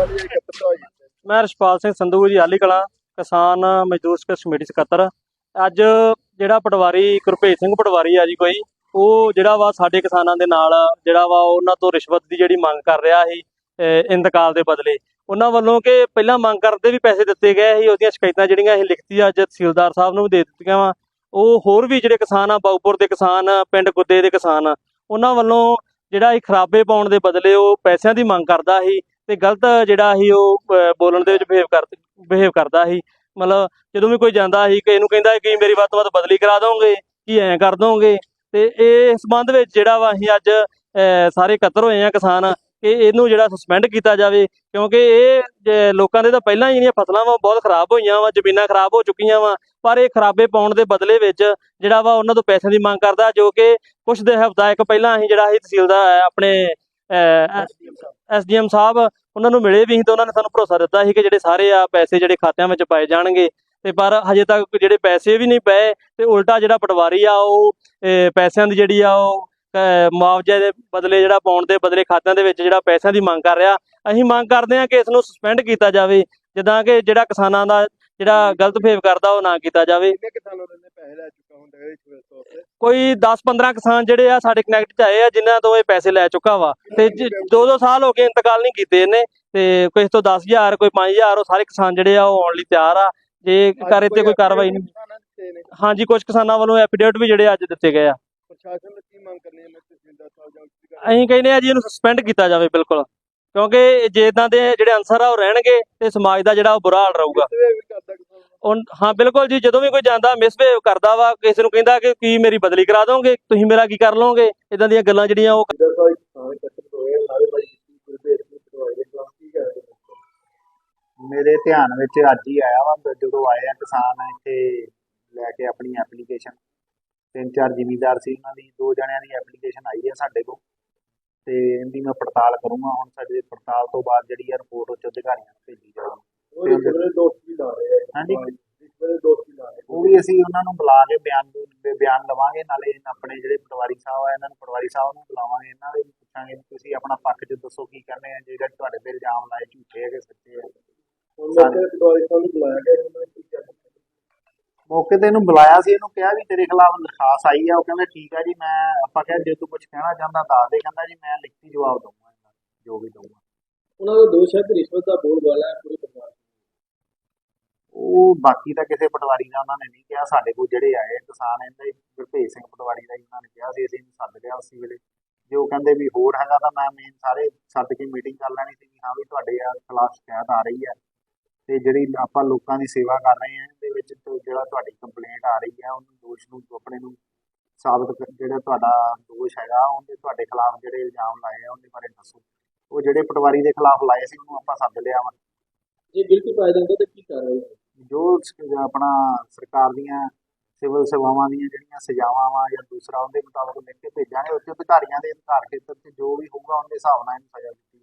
ਵਾਲੀ ਇਕੱਤਰ ਹੋਈ ਮੈਂ ਰਸ਼ਪਾਲ ਸਿੰਘ ਸੰਧੂ ਜੀ ਆਲੀ ਕਲਾਂ ਕਿਸਾਨ ਮਜ਼ਦੂਰ ਸੰਘਰਸ਼ ਕਮੇਟੀ ਸਕੱਤਰ। ਅੱਜ ਜਿਹੜਾ ਪਟਵਾਰੀ ਗੁਰਭੇਜ ਸਿੰਘ ਪਟਵਾਰੀ ਆ ਜੀ ਕੋਈ, ਉਹ ਜਿਹੜਾ ਵਾ ਸਾਡੇ ਕਿਸਾਨਾਂ ਦੇ ਨਾਲ ਜਿਹੜਾ ਵਾ ਉਹਨਾਂ ਤੋਂ ਰਿਸ਼ਵਤ ਦੀ ਜਿਹੜੀ ਮੰਗ ਕਰ ਰਿਹਾ ਸੀ ਇੰਤਕਾਲ ਦੇ ਬਦਲੇ। ਉਹਨਾਂ ਵੱਲੋਂ ਕਿ ਪਹਿਲਾਂ ਮੰਗ ਕਰਦੇ ਵੀ ਪੈਸੇ ਦਿੱਤੇ ਗਏ ਸੀ, ਉਹਦੀਆਂ ਸ਼ਿਕਾਇਤਾਂ ਜਿਹੜੀਆਂ ਇਹ ਲਿਖਤੀ ਅੱਜ ਤਹਿਸੀਲਦਾਰ ਸਾਹਿਬ ਨੂੰ ਵੀ ਦੇ ਦਿੱਤੀਆਂ ਵਾ। ਉਹ ਹੋਰ ਵੀ ਜਿਹੜੇ ਕਿਸਾਨ ਆ ਬਾਉਪੁਰ ਦੇ ਕਿਸਾਨ, ਪਿੰਡ ਗੁੱਦੇ ਦੇ ਕਿਸਾਨ, ਉਹਨਾਂ ਵੱਲੋਂ ਜਿਹੜਾ ਇਹ ਖਰਾਬੇ ਪਾਉਣ ਦੇ ਬਦਲੇ ਉਹ ਪੈਸਿਆਂ ਦੀ ਮੰਗ ਕਰਦਾ ਸੀ ਤੇ ਗਲਤ ਜਿਹੜਾ ਸੀ ਉਹ, ਅਹ, ਬੋਲਣ ਦੇ ਵਿੱਚ ਬਿਹੇਵ ਕਰ ਬਿਹੇਵ ਕਰਦਾ ਸੀ। ਮਤਲਬ ਜਦੋਂ ਵੀ ਕੋਈ ਜਾਂਦਾ ਸੀ ਕਿ ਇਹਨੂੰ ਕਹਿੰਦਾ ਕਿ ਮੇਰੀ ਵੱਧ ਤੋਂ ਵੱਧ ਬਦਲੀ ਕਰਾ ਦੋਗੇ, ਕੀ ਐਂ ਕਰ ਦੋਗੇ? ਤੇ ਇਹ ਸੰਬੰਧ ਵਿੱਚ ਜਿਹੜਾ ਵਾ ਅਸੀਂ ਅੱਜ, ਅਹ, ਸਾਰੇ ਇਕੱਤਰ ਹੋਏ ਆ ਕਿਸਾਨ ਕਿ ਇਹਨੂੰ ਜਿਹੜਾ ਸਸਪੈਂਡ ਕੀਤਾ ਜਾਵੇ, ਕਿਉਂਕਿ ਇਹ, ਜੇ ਲੋਕਾਂ ਦੇ ਤਾਂ ਪਹਿਲਾਂ ਹੀ ਜਿਹੜੀਆਂ ਫਸਲਾਂ ਵਾ ਬਹੁਤ ਖਰਾਬ ਹੋਈਆਂ ਵਾ, ਜ਼ਮੀਨਾਂ ਖਰਾਬ ਹੋ ਚੁੱਕੀਆਂ ਵਾ, ਪਰ ਇਹ ਖਰਾਬੇ ਪਾਉਣ ਦੇ ਬਦਲੇ ਵਿੱਚ ਜਿਹੜਾ ਵਾ ਉਹਨਾਂ ਤੋਂ ਪੈਸਿਆਂ ਦੀ ਮੰਗ ਕਰਦਾ, ਜੋ ਕਿ ਕੁਝ ਦੇ ਹਫ਼ਤਾ ਇੱਕ ਪਹਿਲਾਂ ਅਸੀਂ ਜਿਹੜਾ ਸੀ ਤਹਿਸੀਲਦਾਰ ਆਪਣੇ ਐਸਡੀਐਮ ਸਾਹਿਬ ਉਹਨਾਂ ਨੂੰ ਮਿਲੇ ਵੀ ਸੀ ਤੇ ਉਹਨਾਂ ਨੇ ਸਾਨੂੰ ਭਰੋਸਾ ਦਿੱਤਾ ਸੀ ਕਿ ਜਿਹੜੇ ਸਾਰੇ ਆ ਪੈਸੇ ਜਿਹੜੇ ਖਾਤਿਆਂ ਵਿੱਚ ਪਾਏ ਜਾਣਗੇ। ਤੇ ਪਰ ਹਜੇ ਤੱਕ ਜਿਹੜੇ ਪੈਸੇ ਵੀ ਨਹੀਂ ਪਏ ਤੇ ਉਲਟਾ ਜਿਹੜਾ ਪਟਵਾਰੀ ਆ ਉਹ ਪੈਸਿਆਂ ਦੀ ਜਿਹੜੀ ਆ ਉਹ ਮੁਆਵਜ਼ੇ ਦੇ ਬਦਲੇ ਜਿਹੜਾ ਪਾਉਣ ਦੇ ਬਦਲੇ ਖਾਤਿਆਂ ਦੇ ਵਿੱਚ ਜਿਹੜਾ ਪੈਸਿਆਂ ਦੀ ਮੰਗ ਕਰ ਰਿਹਾ, ਅਸੀਂ ਮੰਗ ਕਰਦੇ ਹਾਂ ਕਿ ਇਸ ਨੂੰ ਸਸਪੈਂਡ ਕੀਤਾ ਜਾਵੇ, ਜਿੱਦਾਂ ਕਿ ਜਿਹੜਾ ਕਿਸਾਨਾਂ ਦਾ ਜਿਹੜਾ ਗਲਤ ਫੇਵ ਕਰਦਾ ਉਹ ਨਾ ਕੀਤਾ ਜਾਵੇ। ਕਿੰਨੇ ਕਿਸਾਨਾਂ ਦੇ ਪੈਸੇ ਲੈ ਚੁੱਕਾ ਹੁੰਦਾ ਹੈ ਇਸ ਤੌਰ ਤੇ ਕੋਈ 10-15 ਕਿਸਾਨ ਜਿਹੜੇ ਆ ਸਾਡੇ ਕਨੈਕਟ ਚ ਆਏ ਆ ਜਿਨ੍ਹਾਂ ਤੋਂ ਇਹ ਪੈਸੇ ਲੈ ਚੁੱਕਾ ਵਾ। ਤੇ 2-2 ਸਾਲ ਹੋ ਗਏ ਇੰਤਕਾਲ ਨਹੀਂ ਕੀਤੇ ਇਹਨੇ। ਤੇ ਕਿਸੇ ਤੋਂ 10000 ਕੋਈ 5000 ਉਹ ਸਾਰੇ ਕਿਸਾਨ ਜਿਹੜੇ ਆ ਉਹ ਆਉਣ ਲਈ ਤਿਆਰ ਆ। ਜੇ ਕਰ ਇੱਥੇ ਕੋਈ ਕਾਰਵਾਈ ਨਹੀਂ। ਹਾਂਜੀ ਕੁਝ ਕਿਸਾਨਾਂ ਵੱਲੋਂ ਐਫੀਡੇਵਿਟ ਵੀ ਜਿਹੜੇ ਅੱਜ ਦਿੱਤੇ ਗਏ ਆ। ਪ੍ਰਸ਼ਾਸਨ ਨੇ ਕੀ ਮੰਗ ਕਰਨੀ ਹੈ ਮੈਂ ਤਹਿਸੀਲਦਾਰ ਸਾਹਿਬ ਜਾਂ ਅਸੀਂ ਕਹਿੰਦੇ ਆ ਜੀ ਇਹਨੂੰ ਸਸਪੈਂਡ ਕੀਤਾ ਜਾਵੇ ਬਿਲਕੁਲ। ਕਿਉਂਕਿ ਜੇ ਇਦਾਂ ਦੇ ਜਿਹੜੇ ਅਨਸਰ ਆ ਉਹ ਰਹਿਣਗੇ ਤੇ ਸਮਾਜ ਦਾ ਜਿਹੜਾ ਉਹ ਬੁਰਾ ਹਾਲ ਰਹੂਗਾ। ਹਾਂ ਬਿਲਕੁਲ ਜੀ ਜਦੋਂ ਵੀ ਕੋਈ ਜਾਂਦਾ ਮਿਸਬਿਹੇਵ ਕਰਦਾ ਵਾ ਕਿਸੇ ਨੂੰ ਕਹਿੰਦਾ ਕਿ ਕੀ ਮੇਰੀ ਬਦਲੀ ਕਰਾ ਦੋਗੇ ਤੁਸੀਂ ਮੇਰਾ ਕੀ ਕਰ ਲਓਗੇ? ਇਦਾਂ ਦੀਆਂ ਗੱਲਾਂ ਜਿਹੜੀਆਂ ਉਹ ਮੇਰੇ ਧਿਆਨ ਵਿੱਚ ਅੱਜ ਹੀ ਆਇਆ ਵਾ ਜਦੋਂ ਆਏ ਆ ਕਿਸਾਨ ਇੱਥੇ ਲੈ ਕੇ ਆਪਣੀ ਐਪਲੀਕੇਸ਼ਨ ਤਿੰਨ ਚਾਰ ਜ਼ਿਮੀਂਦਾਰ ਸੀ ਉਹਨਾਂ ਦੀ ਦੋ ਜਣਿਆਂ ਦੀ ਐਪਲੀਕੇਸ਼ਨ ਆਈ ਹੈ ਸਾਡੇ ਕੋਲ। ਤੇ ਇਹਦੀ ਮੈਂ ਪੜਤਾਲ ਕਰੂੰਗਾ ਹੁਣ ਸਾਡੇ ਪੜਤਾਲ ਤੋਂ ਬਾਅਦ ਜਿਹੜੀ ਆ ਰਿਪੋਰਟ ਉੱਚ ਅਧਿਕਾਰੀਆਂ ਨੂੰ ਭੇਜੀ ਜਾਊਗੀ। ਵੀ ਲਾ ਰਹੇ ਆ ਹਾਂਜੀ। ਇਸ ਵੇਲੇ ਦੋਸਤ ਵੀ ਲਾ ਰਹੇ ਉਹ ਵੀ ਅਸੀਂ ਉਹਨਾਂ ਨੂੰ ਬੁਲਾ ਕੇ ਬਿਆਨ ਦੇ ਬਿਆਨ ਲਵਾਂਗੇ ਨਾਲੇ ਆਪਣੇ ਜਿਹੜੇ ਪਟਵਾਰੀ ਸਾਹਿਬ ਆ ਇਹਨਾਂ ਨੂੰ ਪਟਵਾਰੀ ਸਾਹਿਬ ਨੂੰ ਬੁਲਾਵਾਂਗੇ ਇਹਨਾਂ ਦੇ ਵੀ ਪੁੱਛਾਂਗੇ ਵੀ ਤੁਸੀਂ ਆਪਣਾ ਪੱਖ 'ਚ ਦੱਸੋ ਕੀ ਕਹਿੰਦੇ ਆ ਜਿਹੜੇ ਤੁਹਾਡੇ ਤੇ ਇਲਜ਼ਾਮ ਲਾਏ ਝੂਠੇ ਹੈਗੇ ਸੱਚੇ ਆ ਹੁਣ ਮੈਂ ਤੇ ਪਟਵਾਰੀ ਸਾਹਿਬ ਨੂੰ ਬੁਲਾਇਆ ਗਿਆ ਉਹਨਾਂ ਨੇ ਕੀ ਕਿਹਾ ਮੌਕੇ ਤੇ ਇਹਨੂੰ ਬੁਲਾਇਆ ਸੀ ਇਹਨੂੰ ਕਿਹਾ ਵੀ ਤੇਰੇ ਖਿਲਾਫ ਦਰਖਾਸਤ ਆਈ ਆ ਉਹ ਕਹਿੰਦਾ ਠੀਕ ਆ ਜੀ ਮੈਂ ਆਪਾਂ ਕਿਹਾ ਜੇ ਤੂੰ ਕੁਝ ਕਹਿਣਾ ਚਾਹੁੰਦਾ ਦੱਸ ਦੇ ਕਹਿੰਦਾ ਜੀ ਮੈਂ ਲਿਖਤੀ ਜਵਾਬ ਦਊਂਗਾ ਜੋ ਵੀ ਦਊਂਗਾ। ਉਹਨਾਂ ਦਾ ਦੋਸ਼ ਹੈ ਕਿ ਰਿਸ਼ਵਤ ਦਾ ਬੋਲ ਵਾਲਾ ਹੈ ਪੂਰੇ ਉਹ ਬਾਕੀ ਤਾਂ ਕਿਸੇ ਪਟਵਾਰੀ ਦਾ ਉਹਨਾਂ ਨੇ ਨਹੀਂ ਕਿਹਾ। ਸਾਡੇ ਕੋਲ ਜਿਹੜੇ ਆਏ ਕਿਸਾਨ, ਇਹਦੇ ਗੁਰਭੇਜ ਸਿੰਘ ਪਟਵਾਰੀ ਦਾ ਉਹਨਾਂ ਨੇ ਕਿਹਾ ਸੀ, ਅਸੀਂ ਇਹਨੂੰ ਸੱਦ ਲਿਆ ਉਸੇ ਵੇਲੇ। ਜੇ ਉਹ ਕਹਿੰਦੇ ਵੀ ਹੋਰ ਹੈਗਾ ਤਾਂ ਮੈਂ ਮੇਨ ਸਾਰੇ ਸੱਦ ਕੇ ਮੀਟਿੰਗ ਕਰ ਲੈਣੀ ਸੀ ਹਾਂ ਵੀ ਤੁਹਾਡੇ ਆ ਖਿਲਾਫ ਸ਼ਿਕਾਇਤ ਆ ਰਹੀ ਹੈ ਤੇ ਜਿਹੜੀ ਆਪਾਂ ਲੋਕਾਂ ਦੀ ਸੇਵਾ ਕਰ ਰਹੇ ਹਾਂ ਇਹਦੇ ਵਿੱਚ ਜਿਹੜਾ ਤੁਹਾਡੀ ਕੰਪਲੇਂਟ ਆ ਰਹੀ ਹੈ ਉਹਨੂੰ ਦੋਸ਼ ਨੂੰ, ਆਪਣੇ ਨੂੰ ਸਾਬਤ ਜਿਹੜਾ ਤੁਹਾਡਾ ਦੋਸ਼ ਹੈਗਾ, ਉਹਦੇ ਤੁਹਾਡੇ ਖਿਲਾਫ ਜਿਹੜੇ ਇਲਜ਼ਾਮ ਲਾਏ ਆ, ਉਹਦੇ ਬਾਰੇ ਦੱਸੋ। ਉਹ ਜਿਹੜੇ ਪਟਵਾਰੀ ਦੇ ਖਿਲਾਫ ਲਾਏ ਸੀ, ਉਹਨੂੰ ਆਪਾਂ ਸੱਦ ਲਿਆ ਵਾ। ਜੇ ਬਿਲਕੁਲ ਪਾਇਆ ਜਾਂਦਾ ਤਾਂ ਕੀ ਕਾਰਵਾਈ ਜੋ ਆਪਣਾ ਸਰਕਾਰ ਦੀਆਂ ਸਿਵਲ ਸੇਵਾਵਾਂ ਦੀਆਂ ਜਿਹੜੀਆਂ ਸਜ਼ਾਵਾਂ ਵਾ ਜਾਂ ਦੂਸਰਾ ਉਹਦੇ ਮੁਤਾਬਕ ਲਿਖ ਕੇ ਭੇਜਾਂਗੇ, ਉੱਚ ਅਧਿਕਾਰੀਆਂ ਦੇ ਅਧਿਕਾਰ ਖੇਤਰ 'ਚ ਜੋ ਵੀ ਹੋਊਗਾ, ਉਹਦੇ ਹਿਸਾਬ ਨਾਲ ਇਹਨੂੰ ਸਜ਼ਾ ਦਿੱਤੀ